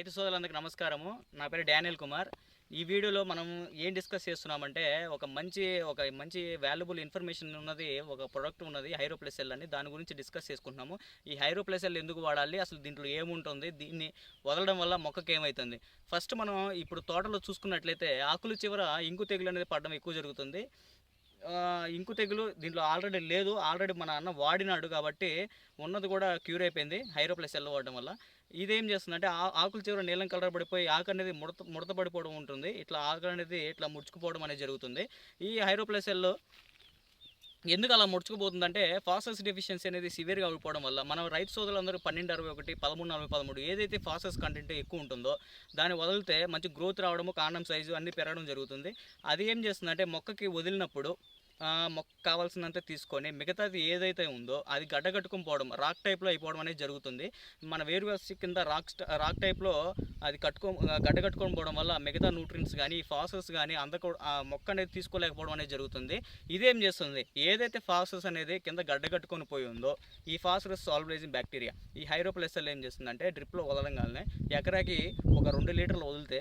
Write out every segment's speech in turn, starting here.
రైతు సోదరులందరికీ నమస్కారము. నా పేరు డానియల్ కుమార్. ఈ వీడియోలో మనం ఏం డిస్కస్ చేస్తున్నామంటే ఒక మంచి ఒక మంచి వాల్యుబుల్ ఇన్ఫర్మేషన్ ఉన్నది ఒక ప్రొడక్ట్ ఉన్నది హైరోప్లెసెల్ అని దాని గురించి డిస్కస్ చేసుకుంటున్నాము. ఈ హైరోప్లెసెల్ ఎందుకు వాడాలి అసలు దీంట్లో ఏముంటుంది దీన్ని వదలడం వల్ల మొక్కకి ఏమవుతుంది ఫస్ట్ మనం ఇప్పుడు తోటలో చూసుకున్నట్లయితే ఆకులు చివర ఇంకు తెగులు అనేది పడడం ఎక్కువ జరుగుతుంది. ఇంకు తెగులు దీంట్లో ఆల్రెడీ లేదు. ఆల్రెడీ మన అన్న వాడినాడు కాబట్టి ఉన్నది కూడా క్యూర్ అయిపోయింది హైరో ప్లస్ వాడడం వల్ల. ఇదేం చేస్తుందంటే ఆ- ఆకుల చివర నీలం కలర్ పడిపోయి ఆకు అనేది ముడత ముడత పడిపోవడం ఉంటుంది. ఇట్లా ఆకు అనేది ఇట్లా ముడుచుకుపోవడం అనేది జరుగుతుంది. ఈ హైరో ప్లస్ ఎల్లో ఎందుకు అలా ముడుచుకుపోతుందంటే ఫాసస్ డెఫిషియన్సీ అనేది సివియర్గా అయిపోవడం వల్ల మనం రైతు సోదరులందరూ పన్నెండు అరవై ఒకటి పదమూడు నలభై పదమూడు ఏదైతే ఫాసస్ కంటెంట్ ఎక్కువ ఉంటుందో దాన్ని వదిలితే మంచి గ్రోత్ రావడము కాండం సైజు అన్నీ పెరగడం జరుగుతుంది. అది ఏం చేస్తుందంటే మొక్కకి వదిలినప్పుడు మొక్క కావాల్సినంత తీసుకొని మిగతాది ఏదైతే ఉందో అది గడ్డగట్టుకుని పోవడం రాక్ టైప్లో అయిపోవడం అనేది జరుగుతుంది. మన వేరువేసి కింద రాక్ రాక్ టైప్లో అది కట్టుకో గడ్డగట్టుకొని పోవడం వల్ల మిగతా న్యూట్రియన్స్ కానీ ఫాసస్ కానీ అందకూ మొక్క అనేది తీసుకోలేకపోవడం అనేది జరుగుతుంది. ఇదేం చేస్తుంది? ఏదైతే ఫాసస్ అనేది కింద గడ్డగట్టుకొని పోయి ఉందో ఈ ఫాసరస్ సాల్వరైజింగ్ బ్యాక్టీరియా. ఈ హైరోప్లెసల్ ఏం చేస్తుందంటే డ్రిప్లో వదలంగానే ఎకరాకి ఒక రెండు లీటర్లు వదిలితే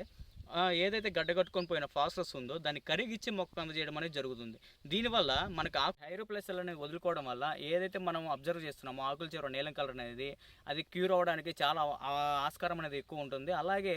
ఏదైతే గడ్డ కట్టుకొని పోయిన ఫాస్ఫరస్ ఉందో దాన్ని కరిగిచ్చి మొక్క అందజేయడం అనేది జరుగుతుంది. దీనివల్ల మనకు ఆ హైరోప్లెసల్ అనేవి వదులుకోవడం వల్ల ఏదైతే మనం అబ్జర్వ్ చేస్తున్నామో ఆకుల చివర నీలం కలర్ అనేది అది క్యూర్ అవ్వడానికి చాలా ఆస్కారం అనేది ఎక్కువ ఉంటుంది. అలాగే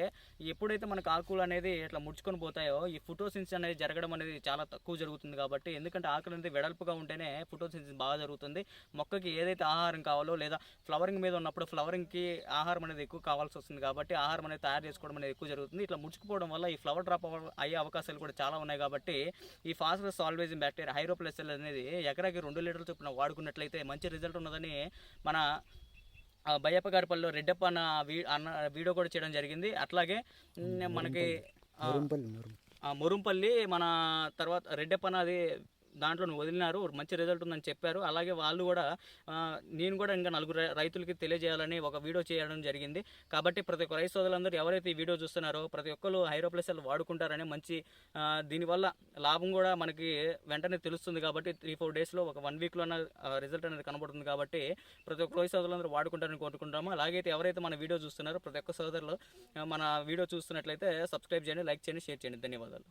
ఎప్పుడైతే మనకు ఆకులు అనేది ఇట్లా ముడుచుకొని పోతాయో ఈ ఫోటోసిన్స్ అనేది జరగడం అనేది చాలా తక్కువ జరుగుతుంది కాబట్టి ఎందుకంటే ఆకులు అనేది వెడల్పుగా ఉంటేనే ఫోటోసిన్స్ బాగా జరుగుతుంది. మొక్కకి ఏదైతే ఆహారం కావాలో లేదా ఫ్లవరింగ్ మీద ఉన్నప్పుడు ఫ్లవరింగ్కి ఆహారం అనేది ఎక్కువ కావాల్సి వస్తుంది కాబట్టి ఆహారం అనేది తయారు చేసుకోవడం అనేది ఎక్కువ జరుగుతుంది. ఇట్లా ముడుచుకుపోవడం వల్ల ఈ ఫ్లవర్ డ్రాప్ అయ్యే అవకాశాలు కూడా చాలా ఉన్నాయి కాబట్టి ఈ ఫాస్ఫరస్ సాల్వేజింగ్ బ్యాక్టీరియా హైరోప్లెసల్ అనేది ఎకరాకి రెండు లీటర్ల చొప్పున వాడుకున్నట్లయితే మంచి రిజల్ట్ ఉన్నదని మన బయ్యప్ప గారి పల్లెలో రెడ్డప్ప అన్న అన్న వీడియో కూడా చేయడం జరిగింది. అట్లాగే మనకి మురుంపల్లి మన తర్వాత రెడ్డప్పన అది దాంట్లో వదిలినారు మంచి రిజల్ట్ ఉందని చెప్పారు. అలాగే వాళ్ళు కూడా నేను కూడా ఇంకా నలుగురు రైతులకి తెలియజేయాలని ఒక వీడియో చేయడం జరిగింది. కాబట్టి ప్రతి ఒక్క రైతు సోదరులందరూ ఎవరైతే ఈ వీడియో చూస్తున్నారో ప్రతి ఒక్కరు హైరోప్లెసల్ వాడుకుంటారని మంచి దీనివల్ల లాభం కూడా మనకి వెంటనే తెలుస్తుంది కాబట్టి త్రీ ఫోర్ డేస్లో ఒక వన్ వీక్లో రిజల్ట్ అనేది కనబడుతుంది కాబట్టి ప్రతి ఒక్క రైతు సోదరులందరూ వాడుకుంటారని కోరుకుంటాము అలాగైతే ఎవరైతే మన వీడియో చూస్తున్నారో ప్రతి ఒక్క సోదరులు మన వీడియో చూస్తున్నట్లయితే సబ్స్క్రైబ్ చేయండి లైక్ చేయండి షేర్ చేయండి. ధన్యవాదాలు.